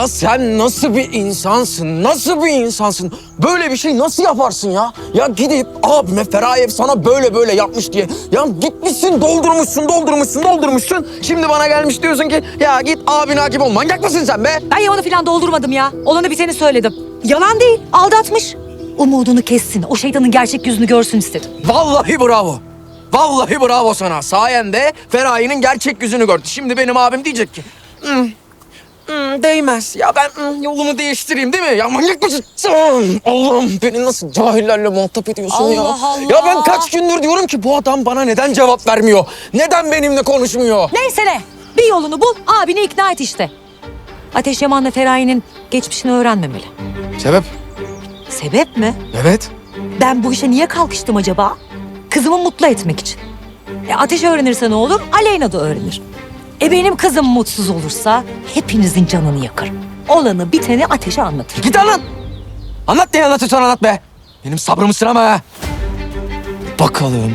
Ya sen nasıl bir insansın? Nasıl bir insansın? Böyle bir şey nasıl yaparsın ya? Ya gidip abime Feraye sana böyle böyle yapmış diye. Ya gitmişsin doldurmuşsun, doldurmuşsun, doldurmuşsun. Şimdi bana gelmiş diyorsun ki ya git abine hakim ol. Manyak mısın sen be? Ben Yaman'ı falan doldurmadım ya. Olanı biteni söyledim. Yalan değil, aldatmış. Umudunu kessin, o şeytanın gerçek yüzünü görsün istedim. Vallahi bravo. Vallahi bravo sana. Sayende Feraye'nin gerçek yüzünü gördü. Şimdi benim abim diyecek ki... "Hmm, hmm, değmez. Ya ben hmm, yolumu değiştireyim değil mi? Ya manyak mısın? Hmm, Allah'ım beni nasıl cahillerle muhatap ediyorsun ya? Allah Allah. Ya ben kaç gündür diyorum ki bu adam bana neden cevap vermiyor? Neden benimle konuşmuyor? Neyse ne, bir yolunu bul, abini ikna et işte. Ateş Yaman'la Feraye'nin geçmişini öğrenmemeli. Sebep? Sebep mi? Evet. Ben bu işe niye kalkıştım acaba? Kızımı mutlu etmek için. E ateş öğrenirse ne olur? Aleyna da öğrenir. E benim kızım mutsuz olursa hepinizin canını yakarım. Olanı biteni ateşe anlatırım. Git lan. Anlat ne anlatıyorsan anlat be. Benim sabrımı sınama ha. Bakalım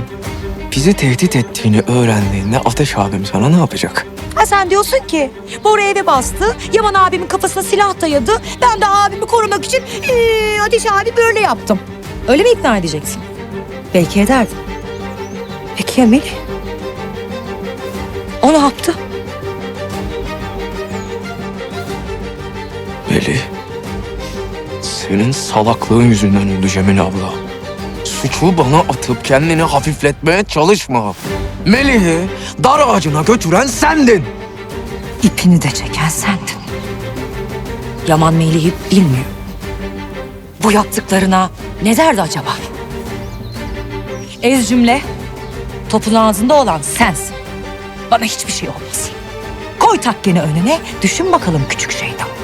bizi tehdit ettiğini öğrendiğinde Ateş abim sana ne yapacak? Ha sen diyorsun ki Bora eve bastı, Yaman abimin kafasına silah dayadı. Ben de abimi korumak için ee, Ateş abi böyle yaptım. Öyle mi ikna edeceksin? Belki ederdim. Peki ya Melih? O ne yaptı? Melih. Senin salaklığın yüzünden oldu Cemil abla. Suçu bana atıp kendini hafifletmeye çalışma. Melih'i dar ağacına götüren sendin. İpini de çeken sendin. Yaman Melih'i bilmiyor. Bu yaptıklarına ne derdi acaba? Ez cümle, topun ağzında olan sensin. Bana hiçbir şey olmaz. Koy takkeni önüne, düşün bakalım küçük şeytan.